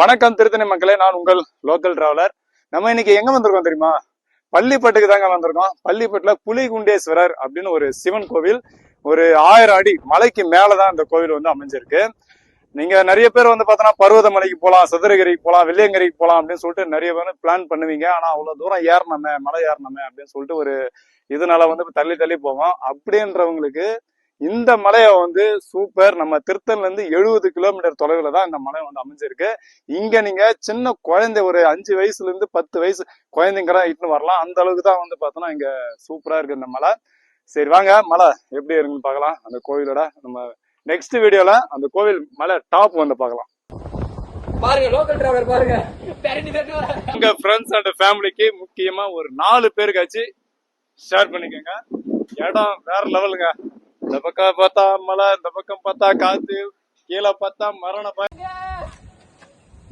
வணக்கம் திருத்தணி மக்களே நான் உங்கள் லோக்கல் டிராவலர் நம்ம இன்னைக்கு எங்க வந்திருக்கோம் தெரியுமா? பள்ளிப்பட்டுக்கு தாங்க வந்திருக்கோம். பள்ளிப்பட்டுல புலிகுண்டேஸ்வரர் அப்படின்னு ஒரு சிவன் கோவில் ஒரு ஆயிரம் அடி மலைக்கு மேலதான் இந்த கோவில் வந்து அமைஞ்சிருக்கு. நீங்க நிறைய பேர் வந்து பார்த்தோன்னா பருவதமலைக்கு போகலாம் சதுரகிரிக்கு போகலாம் வெள்ளியங்கிரிக்கு போகலாம் அப்படின்னு சொல்லிட்டு நிறைய பேர் பிளான் பண்ணுவீங்க. ஆனா அவ்வளவு தூரம் ஏறணுமே மலை ஏறணுமே அப்படின்னு சொல்லிட்டு ஒரு இதனால வந்து தள்ளி தள்ளி போவோம். அப்படின்றவங்களுக்கு இந்த மலையை வந்து சூப்பர் நம்ம திருத்தன்ல இருந்து எழுபது கிலோமீட்டர் தொலைவில் தான் இந்த மலை வந்து அமைஞ்சிருக்கு. இங்க நீங்க சின்ன குழந்தை ஒரு அஞ்சு வயசுல இருந்து பத்து வயசு குழந்தைங்க இட்டுன்னு வரலாம். அந்த அளவுக்கு தான் வந்து பார்த்தோன்னா இங்க சூப்பரா இருக்கு இந்த மலை. சரி வாங்க. மலை எப்படி இருக்குன்னு பார்க்கலாம். அந்த கோவிலோட நம்ம நெக்ஸ்ட் வீடியோல அந்த கோவில் மலை டாப் வந்து பார்க்கலாம். பாருங்க லோக்கல் டிராவலர் பாருங்க. உங்க ஃப்ரெண்ட்ஸ் அண்ட் ஃபேமிலிக்கு முக்கியமா ஒரு நாலு பேருக்காச்சு ஷேர் பண்ணிக்கோங்க. இடம் வேற லெவலுங்க இந்த பக்கம் பார்த்தா மலை இந்த பக்கம் பார்த்தா காத்து கீழே பார்த்தா மரண பயம்.